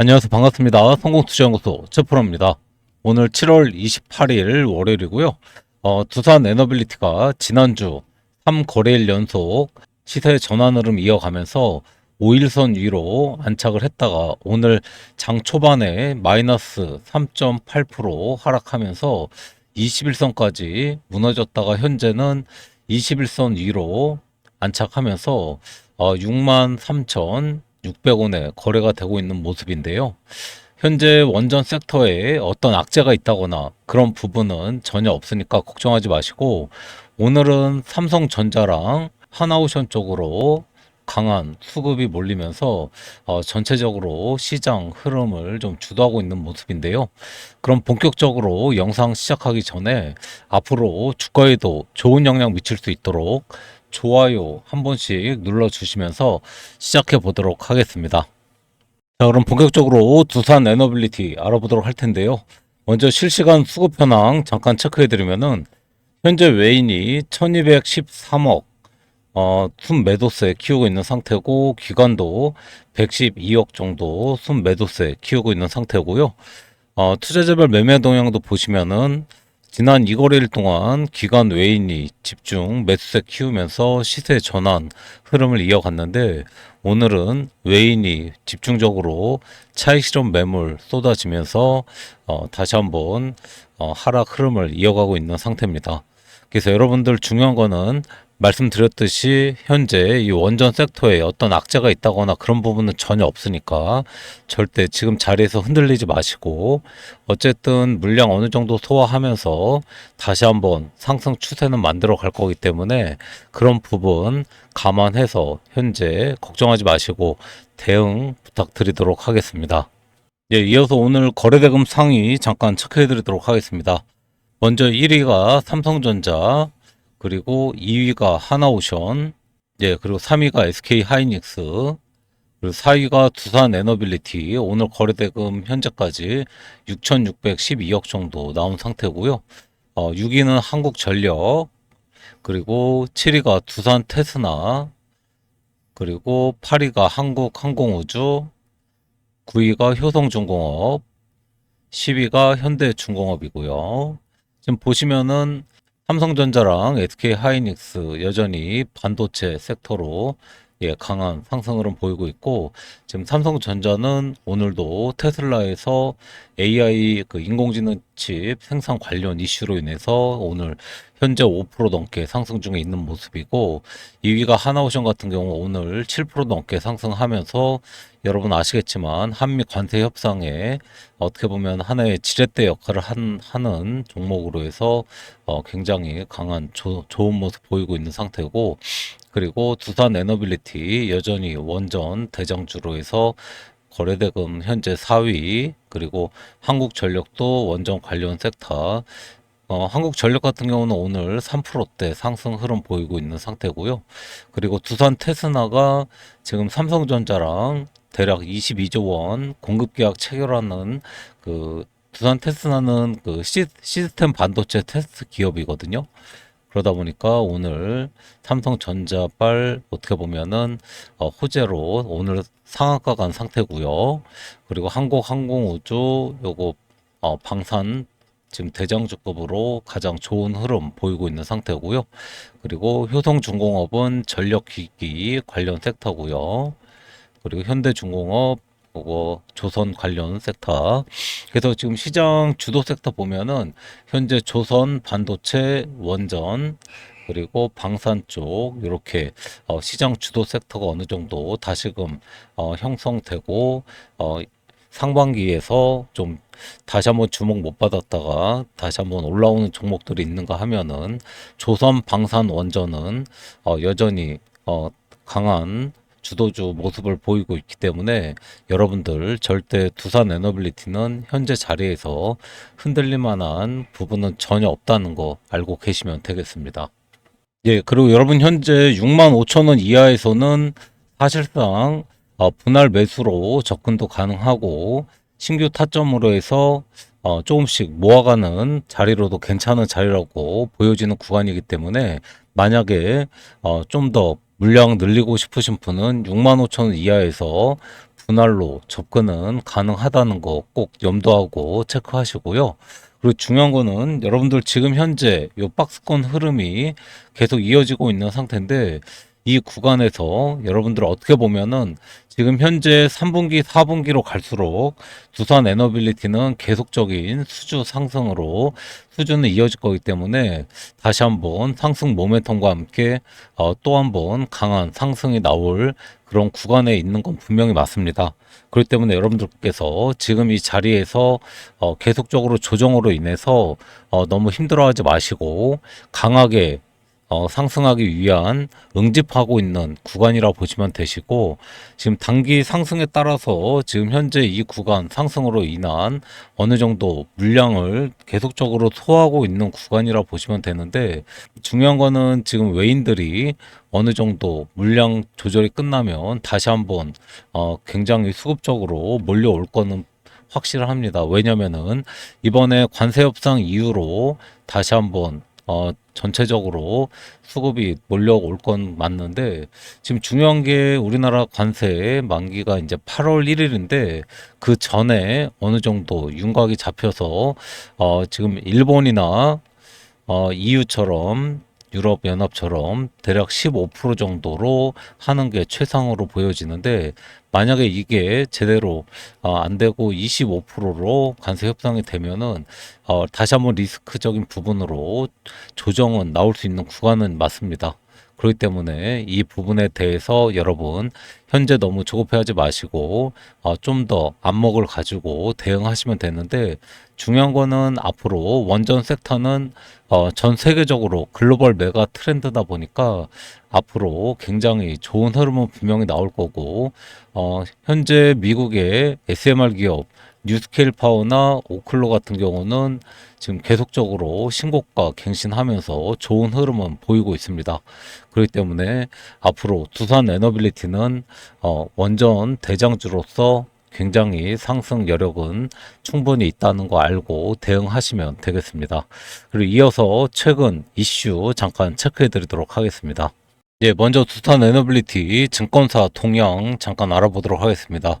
안녕하세요. 반갑습니다. 성공투자연구소 최프로입니다. 오늘 7월 28일 월요일이고요. 어, 두산 에너빌리티가 지난주 3거래일 연속 시세 전환 흐름 이어가면서 5일선 위로 안착을 했다가 오늘 장 초반에 마이너스 3.8% 하락하면서 21선까지 무너졌다가 현재는 21선 위로 안착하면서 어, 63,600원에 거래가 되고 있는 모습인데요. 현재 원전 섹터에 어떤 악재가 있다거나 그런 부분은 전혀 없으니까 걱정하지 마시고 오늘은 삼성전자랑 하나오션 쪽으로 강한 수급이 몰리면서 어, 전체적으로 시장 흐름을 좀 주도하고 있는 모습인데요. 그럼 본격적으로 영상 시작하기 전에 앞으로 주가에도 좋은 영향 미칠 수 있도록 좋아요 한 번씩 눌러주시면서 시작해 보도록 하겠습니다. 자, 그럼 본격적으로 두산 에너빌리티 알아보도록 할 텐데요. 먼저 실시간 수급 현황 잠깐 체크해 드리면은 현재 외인이 1213억 어, 순 매도세 키우고 있는 상태고 기관도 112억 정도 순 매도세 키우고 있는 상태고요. 어, 투자자별 매매 동향도 보시면은 지난 2거래일 동안 기관 외인이 집중 매수세 키우면서 시세 전환 흐름을 이어갔는데 오늘은 외인이 집중적으로 차익 실험 매물 쏟아지면서 어, 다시 한번 어, 하락 흐름을 이어가고 있는 상태입니다. 그래서 여러분들 중요한 거는 말씀드렸듯이 현재 이 원전 섹터에 어떤 악재가 있다거나 그런 부분은 전혀 없으니까 절대 지금 자리에서 흔들리지 마시고 어쨌든 물량 어느 정도 소화하면서 다시 한번 상승 추세는 만들어 갈 거기 때문에 그런 부분 감안해서 현재 걱정하지 마시고 대응 부탁드리도록 하겠습니다. 예, 이어서 오늘 거래대금 상위 잠깐 체크해 드리도록 하겠습니다. 먼저 1위가 삼성전자, 그리고 2위가 하나오션, 예, 그리고 3위가 SK 하이닉스, 그리고 4위가 두산 에너빌리티. 오늘 거래대금 현재까지 6,612억 정도 나온 상태고요. 어, 6위는 한국전력, 그리고 7위가 두산 테스나, 그리고 8위가 한국항공우주, 9위가 효성중공업, 10위가 현대중공업이고요. 지금 보시면은 삼성전자랑 SK 하이닉스 여전히 반도체 섹터로 예, 강한 상승 흐름 보이고 있고 지금 삼성전자는 오늘도 테슬라에서 AI 그 인공지능 칩 생산 관련 이슈로 인해서 오늘 현재 5% 넘게 상승 중에 있는 모습이고 2위가 하나오션 같은 경우 오늘 7% 넘게 상승하면서 여러분 아시겠지만 한미 관세 협상에 어떻게 보면 하나의 지렛대 역할을 한, 하는 종목으로 해서 어, 굉장히 강한 조, 좋은 모습 보이고 있는 상태고 그리고 두산 에너빌리티 여전히 원전 대장주로 해서 거래대금 현재 4위 그리고 한국전력도 원전 관련 섹터 어, 한국전력 같은 경우는 오늘 3%대 상승 흐름 보이고 있는 상태고요. 그리고 두산 테스나가 지금 삼성전자랑 대략 22조 원 공급 계약 체결하는 그 두산 테스나는 그 시, 시스템 반도체 테스트 기업이거든요. 그러다 보니까 오늘 삼성전자발 어떻게 보면은 어, 호재로 오늘 상한가 간 상태고요. 그리고 한국 항공우주 요거 어, 방산 지금 대장주급으로 가장 좋은 흐름 보이고 있는 상태고요. 그리고 효성중공업은 전력기기 관련 섹터고요. 그리고 현대중공업 그리고 조선 관련 섹터. 그래서 지금 시장 주도 섹터 보면은 현재 조선 반도체 원전 그리고 방산 쪽 이렇게 어, 시장 주도 섹터가 어느 정도 다시금 어, 형성되고 어, 상반기에서 좀 다시 한번 주목 못 받았다가 다시 한번 올라오는 종목들이 있는가 하면은 조선 방산 원전은 어, 여전히 어, 강한 주도주 모습을 보이고 있기 때문에 여러분들 절대 두산 에너빌리티는 현재 자리에서 흔들릴 만한 부분은 전혀 없다는 거 알고 계시면 되겠습니다. 예, 그리고 여러분 현재 6만 5천 원 이하에서는 사실상 어, 분할 매수로 접근도 가능하고 신규 타점으로 해서 어, 조금씩 모아가는 자리로도 괜찮은 자리라고 보여지는 구간이기 때문에 만약에 어, 좀 더 물량 늘리고 싶으신 분은 6만 5천 원 이하에서 분할로 접근은 가능하다는 거 꼭 염두하고 체크하시고요. 그리고 중요한 거는 여러분들 지금 현재 이 박스권 흐름이 계속 이어지고 있는 상태인데 이 구간에서 여러분들 어떻게 보면은 지금 현재 3분기, 4분기로 갈수록 두산 에너빌리티는 계속적인 수주 상승으로 수준은 이어질 거기 때문에 다시 한번 상승 모멘텀과 함께 어, 또 한번 강한 상승이 나올 그런 구간에 있는 건 분명히 맞습니다. 그렇기 때문에 여러분들께서 지금 이 자리에서 어, 계속적으로 조정으로 인해서 어, 너무 힘들어하지 마시고 강하게 어, 상승하기 위한 응집하고 있는 구간이라고 보시면 되시고 지금 단기 상승에 따라서 지금 현재 이 구간 상승으로 인한 어느 정도 물량을 계속적으로 소화하고 있는 구간이라고 보시면 되는데 중요한 거는 지금 외인들이 어느 정도 물량 조절이 끝나면 다시 한번 어, 굉장히 수급적으로 몰려올 거는 확실합니다. 왜냐면은 이번에 관세 협상 이후로 다시 한번 어, 전체적으로 수급이 몰려올 건 맞는데 지금 중요한 게 우리나라 관세 만기가 이제 8월 1일인데 그 전에 어느 정도 윤곽이 잡혀서 어, 지금 일본이나 어, EU처럼 유럽 연합처럼 대략 15% 정도로 하는 게 최상으로 보여지는데 만약에 이게 제대로 어, 안 되고 25%로 관세 협상이 되면은 어, 다시 한번 리스크적인 부분으로 조정은 나올 수 있는 구간은 맞습니다. 그렇기 때문에 이 부분에 대해서 여러분 현재 너무 조급해하지 마시고 어, 좀더 안목을 가지고 대응하시면 되는데 중요한 거는 앞으로 원전 섹터는 어, 전 세계적으로 글로벌 메가 트렌드다 보니까 앞으로 굉장히 좋은 흐름은 분명히 나올 거고 어, 현재 미국의 SMR 기업 뉴스케일 파워나 오클로 같은 경우는 지금 계속적으로 신고가 갱신하면서 좋은 흐름은 보이고 있습니다. 그렇기 때문에 앞으로 두산 에너빌리티는 어, 원전 대장주로서 굉장히 상승 여력은 충분히 있다는 거 알고 대응하시면 되겠습니다. 그리고 이어서 최근 이슈 잠깐 체크해 드리도록 하겠습니다. 예, 먼저 두산 에너빌리티 증권사 동향 잠깐 알아보도록 하겠습니다.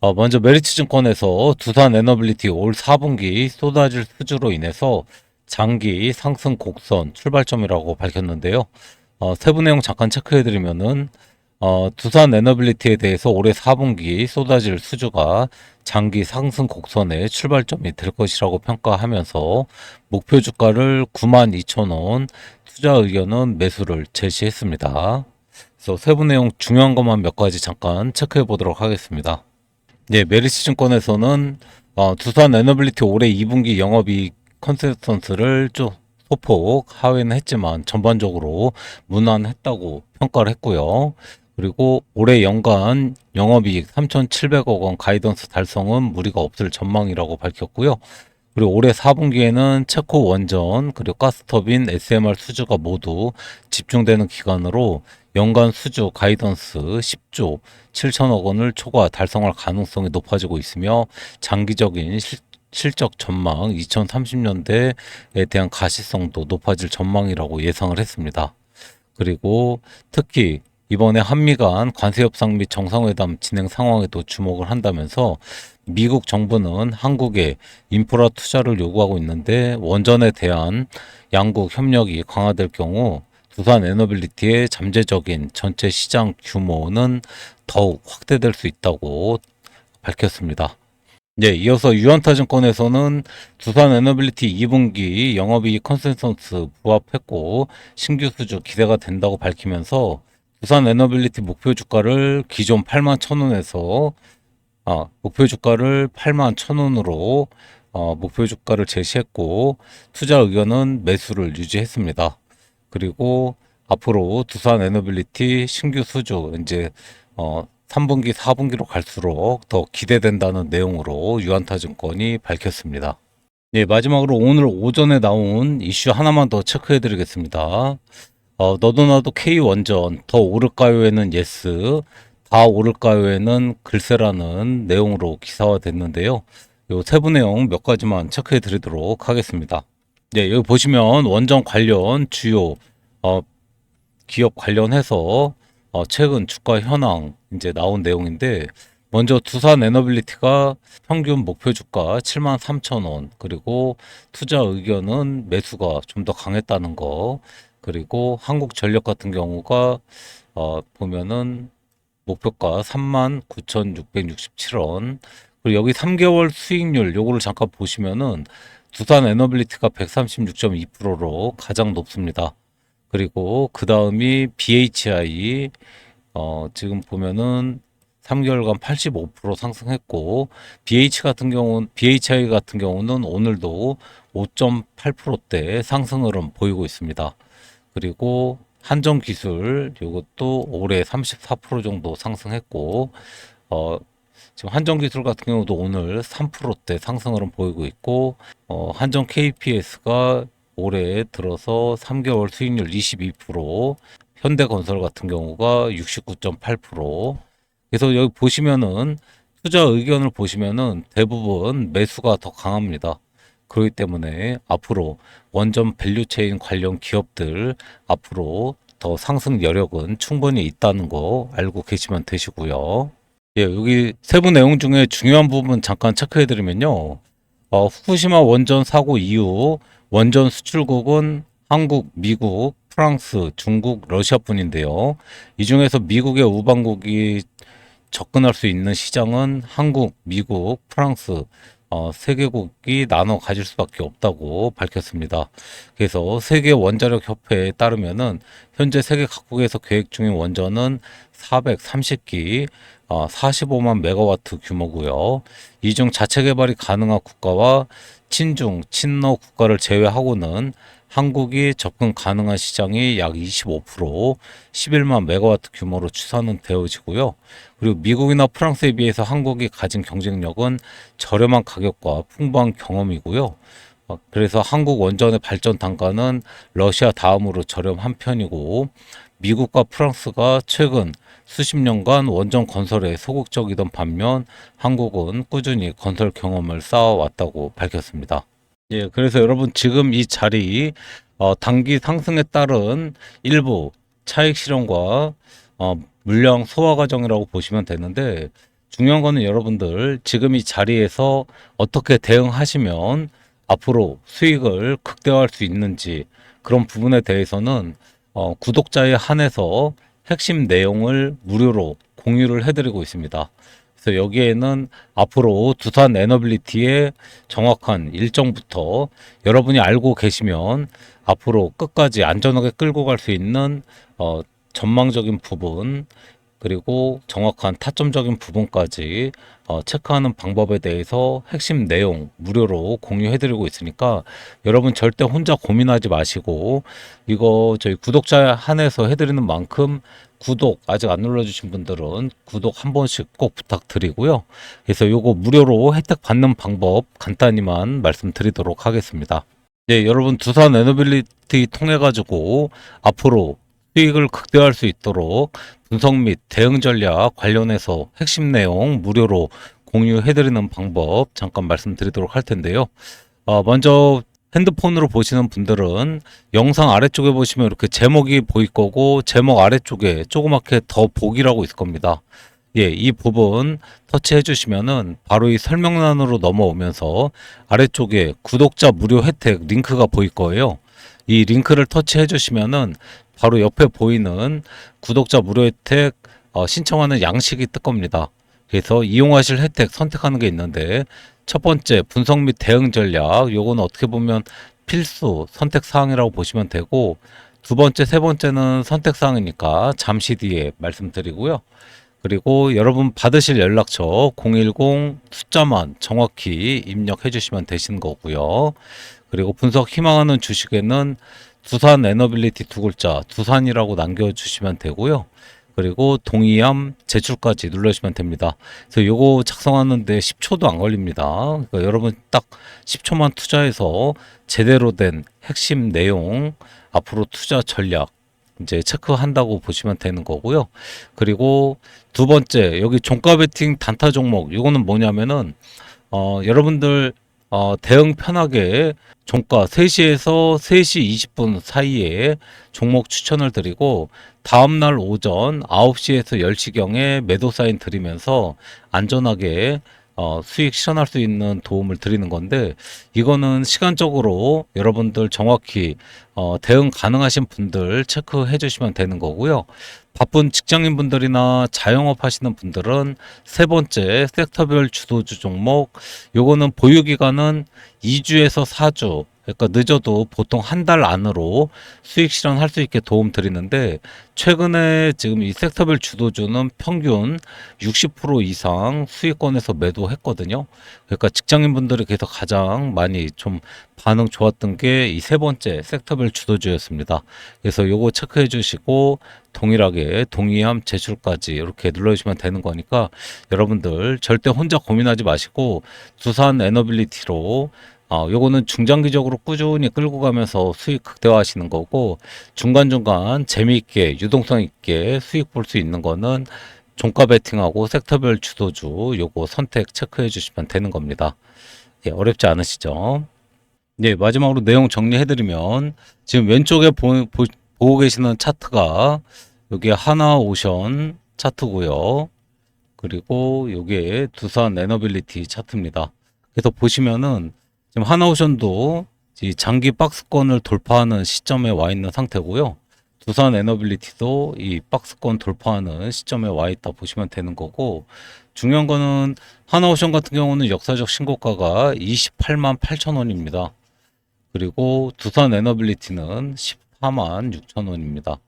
어, 먼저 메리츠 증권에서 두산 에너빌리티 올 4분기 쏟아질 수주로 인해서 장기 상승 곡선 출발점이라고 밝혔는데요. 어, 세부 내용 잠깐 체크해 드리면은 어, 두산 에너빌리티에 대해서 올해 4분기 쏟아질 수주가 장기 상승 곡선의 출발점이 될 것이라고 평가하면서 목표 주가를 92,000원, 투자 의견은 매수를 제시했습니다. 그래서 세부 내용 중요한 것만 몇 가지 잠깐 체크해 보도록 하겠습니다. 네, 메리츠 증권에서는 어, 두산 에너빌리티 올해 2분기 영업이익 컨센서스를 좀 소폭 하회는 했지만 전반적으로 무난했다고 평가를 했고요. 그리고 올해 연간 영업이익 3,700억 원 가이던스 달성은 무리가 없을 전망이라고 밝혔고요. 그리고 올해 4분기에는 체코 원전 그리고 가스터빈 SMR 수주가 모두 집중되는 기간으로 연간 수주 가이던스 10조 7천억 원을 초과 달성할 가능성이 높아지고 있으며 장기적인 실, 실적 전망 2030년대에 대한 가시성도 높아질 전망이라고 예상을 했습니다. 그리고 특히 이번에 한미 간 관세 협상 및 정상회담 진행 상황에도 주목을 한다면서 미국 정부는 한국에 인프라 투자를 요구하고 있는데 원전에 대한 양국 협력이 강화될 경우 두산 에너빌리티의 잠재적인 전체 시장 규모는 더욱 확대될 수 있다고 밝혔습니다. 네, 이어서 유한타증권에서는 두산 에너빌리티 2분기 영업이익 컨센서스 부합했고 신규 수주 기대가 된다고 밝히면서 부산 에너빌리티 목표 주가를 기존 8만 1천원에서 어, 목표 주가를 8만 1천원으로 어, 목표 주가를 제시했고 투자 의견은 매수를 유지했습니다. 그리고 앞으로 두산 에너빌리티 신규 수주 이제 어, 3분기, 4분기로 갈수록 더 기대된다는 내용으로 유한타증권이 밝혔습니다. 네, 마지막으로 오늘 오전에 나온 이슈 하나만 더 체크해 드리겠습니다. 어, 너도 나도 K 원전 더 오를까요에는 예스, 다 오를까요에는 글쎄라는 내용으로 기사화됐는데요. 요 세부 내용 몇 가지만 체크해 드리도록 하겠습니다. 네, 여기 보시면 원전 관련 주요 어, 기업 관련해서 어, 최근 주가 현황 이제 나온 내용인데 먼저 두산 에너빌리티가 평균 목표 주가 7만 3천 원, 그리고 투자 의견은 매수가 좀 더 강했다는 거, 그리고 한국전력 같은 경우가 어, 보면은 목표가 3만 9,667원, 그리고 여기 3개월 수익률 요거를 잠깐 보시면은 두산 에너빌리티가 136.2%로 가장 높습니다. 그리고 그 다음이 BHI 어, 지금 보면은 3개월간 85% 상승했고 BH 같은 경우는 BHI 같은 경우는 오늘도 5.8%대 상승 흐름 보이고 있습니다. 그리고 한정 기술 이것도 올해 34% 정도 상승했고 어 지금 한정 기술 같은 경우도 오늘 3%대 상승 흐름 보이고 있고 어 한정 KPS가 올해 들어서 3개월 수익률 22%, 현대건설 같은 경우가 69.8%. 그래서 여기 보시면은 투자 의견을 보시면은 대부분 매수가 더 강합니다. 그렇기 때문에 앞으로 원전 밸류체인 관련 기업들 앞으로 더 상승 여력은 충분히 있다는 거 알고 계시면 되시고요. 예, 여기 세부 내용 중에 중요한 부분 잠깐 체크해 드리면요. 어, 후쿠시마 원전 사고 이후 원전 수출국은 한국, 미국, 프랑스, 중국, 러시아뿐인데요. 이 중에서 미국의 우방국이 접근할 수 있는 시장은 한국, 미국, 프랑스 어, 세 개국이 나눠 가질 수밖에 없다고 밝혔습니다. 그래서 세계 원자력 협회에 따르면은 현재 세계 각국에서 계획 중인 원전은 430기 어, 45만 메가와트 규모고요. 이 중 자체 개발이 가능한 국가와 친중, 친러 국가를 제외하고는 한국이 접근 가능한 시장이 약 25%, 11만 메가와트 규모로 추산은 되어지고요. 그리고 미국이나 프랑스에 비해서 한국이 가진 경쟁력은 저렴한 가격과 풍부한 경험이고요. 어, 그래서 한국 원전의 발전 단가는 러시아 다음으로 저렴한 편이고 미국과 프랑스가 최근 수십 년간 원전 건설에 소극적이던 반면 한국은 꾸준히 건설 경험을 쌓아왔다고 밝혔습니다. 예, 그래서 여러분 지금 이 자리 어, 단기 상승에 따른 일부 차익 실현과 어, 물량 소화 과정이라고 보시면 되는데 중요한 거는 여러분들 지금 이 자리에서 어떻게 대응하시면 앞으로 수익을 극대화할 수 있는지 그런 부분에 대해서는 어, 구독자에 한해서 핵심 내용을 무료로 공유를 해드리고 있습니다. 그래서 여기에는 앞으로 두산 에너빌리티의 정확한 일정부터 여러분이 알고 계시면 앞으로 끝까지 안전하게 끌고 갈 수 있는 어, 전망적인 부분 그리고 정확한 타점적인 부분까지 어, 체크하는 방법에 대해서 핵심 내용 무료로 공유해드리고 있으니까 여러분 절대 혼자 고민하지 마시고 이거 저희 구독자 한해서 해드리는 만큼 구독 아직 안 눌러주신 분들은 구독 한 번씩 꼭 부탁드리고요. 그래서 요거 무료로 혜택 받는 방법 간단히만 말씀드리도록 하겠습니다. 네, 여러분 두산 에너빌리티 통해 가지고 앞으로 수익을 극대화할 수 있도록 분석 및 대응 전략 관련해서 핵심 내용 무료로 공유해드리는 방법 잠깐 말씀드리도록 할 텐데요. 어, 먼저 핸드폰으로 보시는 분들은 영상 아래쪽에 보시면 이렇게 제목이 보일 거고 제목 아래쪽에 조그맣게 더 보기라고 있을 겁니다. 예, 이 부분 터치해 주시면은 바로 이 설명란으로 넘어오면서 아래쪽에 구독자 무료 혜택 링크가 보일 거예요. 이 링크를 터치해 주시면은 바로 옆에 보이는 구독자 무료 혜택 어, 신청하는 양식이 뜰 겁니다. 그래서 이용하실 혜택 선택하는 게 있는데 첫 번째 분석 및 대응 전략 요거는 어떻게 보면 필수 선택 사항이라고 보시면 되고 두 번째 세 번째는 선택 사항이니까 잠시 뒤에 말씀드리고요. 그리고 여러분 받으실 연락처 010 숫자만 정확히 입력해 주시면 되시는 거고요. 그리고 분석 희망하는 주식에는 두산 에너빌리티 두 글자 두산이라고 남겨 주시면 되고요. 그리고 동의함 제출까지 눌러주시면 됩니다. 그래서 요거 작성하는데 10초도 안 걸립니다. 그러니까 여러분 딱 10초만 투자해서 제대로 된 핵심 내용 앞으로 투자 전략 이제 체크한다고 보시면 되는 거고요. 그리고 두 번째 여기 종가 베팅 단타 종목 이거는 뭐냐면은 어 여러분들 어, 대응 편하게 종가 3시에서 3시 20분 사이에 종목 추천을 드리고 다음날 오전 9시에서 10시경에 매도 사인 드리면서 안전하게 어, 수익 실현할 수 있는 도움을 드리는 건데 이거는 시간적으로 여러분들 정확히 어, 대응 가능하신 분들 체크해 주시면 되는 거고요. 바쁜 직장인 분들이나 자영업 하시는 분들은 세 번째 섹터별 주도주 종목 요거는 보유 기간은 2주에서 4주 그러니까 늦어도 보통 한 달 안으로 수익 실현할 수 있게 도움 드리는데 최근에 지금 이 섹터별 주도주는 평균 60% 이상 수익권에서 매도했거든요. 그러니까 직장인 분들이 그래서 가장 많이 좀 반응 좋았던 게 이 세 번째 섹터별 주도주였습니다. 그래서 요거 체크해 주시고 동일하게 동의함 제출까지 이렇게 눌러주시면 되는 거니까 여러분들 절대 혼자 고민하지 마시고 두산 에너빌리티로 어, 요거는 중장기적으로 꾸준히 끌고 가면서 수익 극대화하시는 거고 중간중간 재미있게 유동성 있게 수익 볼 수 있는 거는 종가 베팅하고 섹터별 주도주 요거 선택 체크해 주시면 되는 겁니다. 예, 어렵지 않으시죠? 네, 마지막으로 내용 정리해 드리면 지금 왼쪽에 보, 보, 보고 계시는 차트가 여기 하나 오션 차트고요. 그리고 요게 두산 에너빌리티 차트입니다. 그래서 보시면은 지금 하나오션도 이 장기 박스권을 돌파하는 시점에 와 있는 상태고요. 두산 에너빌리티도 이 박스권 돌파하는 시점에 와 있다 보시면 되는 거고 중요한 거는 하나오션 같은 경우는 역사적 신고가가 28만 8천 원입니다. 그리고 두산 에너빌리티는 14만 6천 원입니다.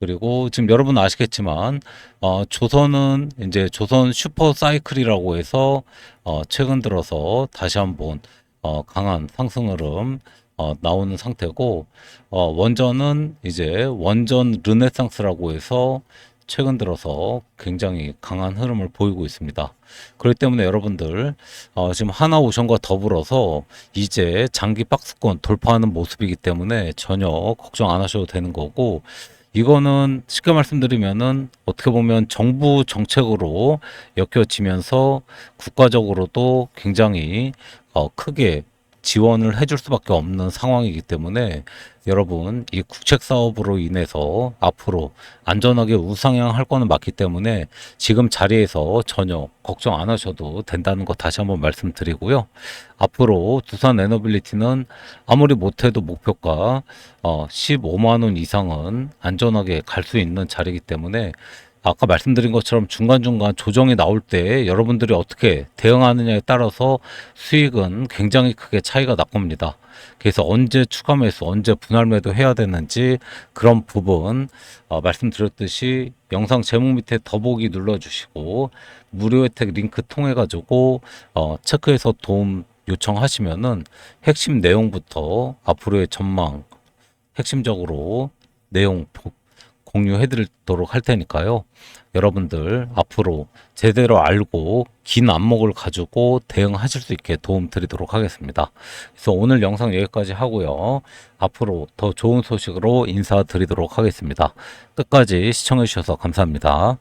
그리고 지금 여러분 아시겠지만 어, 조선은 이제 조선 슈퍼 사이클이라고 해서 어, 최근 들어서 다시 한번 어, 강한 상승 흐름 어, 나오는 상태고 어, 원전은 이제 원전 르네상스라고 해서 최근 들어서 굉장히 강한 흐름을 보이고 있습니다. 그렇기 때문에 여러분들 어, 지금 하나오션과 더불어서 이제 장기 박스권 돌파하는 모습이기 때문에 전혀 걱정 안 하셔도 되는 거고 이거는 쉽게 말씀드리면은 어떻게 보면 정부 정책으로 엮여지면서 국가적으로도 굉장히 어, 크게 지원을 해줄 수밖에 없는 상황이기 때문에 여러분 이 국책 사업으로 인해서 앞으로 안전하게 우상향할 거는 맞기 때문에 지금 자리에서 전혀 걱정 안 하셔도 된다는 거 다시 한번 말씀드리고요. 앞으로 두산 에너빌리티는 아무리 못해도 목표가 어 15만 원 이상은 안전하게 갈 수 있는 자리이기 때문에 아까 말씀드린 것처럼 중간중간 조정이 나올 때 여러분들이 어떻게 대응하느냐에 따라서 수익은 굉장히 크게 차이가 날 겁니다. 그래서 언제 추가 매수, 언제 분할 매도 해야 되는지 그런 부분 어, 말씀드렸듯이 영상 제목 밑에 더보기 눌러주시고 무료 혜택 링크 통해 가지고 어, 체크해서 도움 요청하시면은 핵심 내용부터 앞으로의 전망 핵심적으로 내용 보- 공유해드리도록 할 테니까요. 여러분들 앞으로 제대로 알고 긴 안목을 가지고 대응하실 수 있게 도움 드리도록 하겠습니다. 그래서 오늘 영상 여기까지 하고요. 앞으로 더 좋은 소식으로 인사드리도록 하겠습니다. 끝까지 시청해주셔서 감사합니다.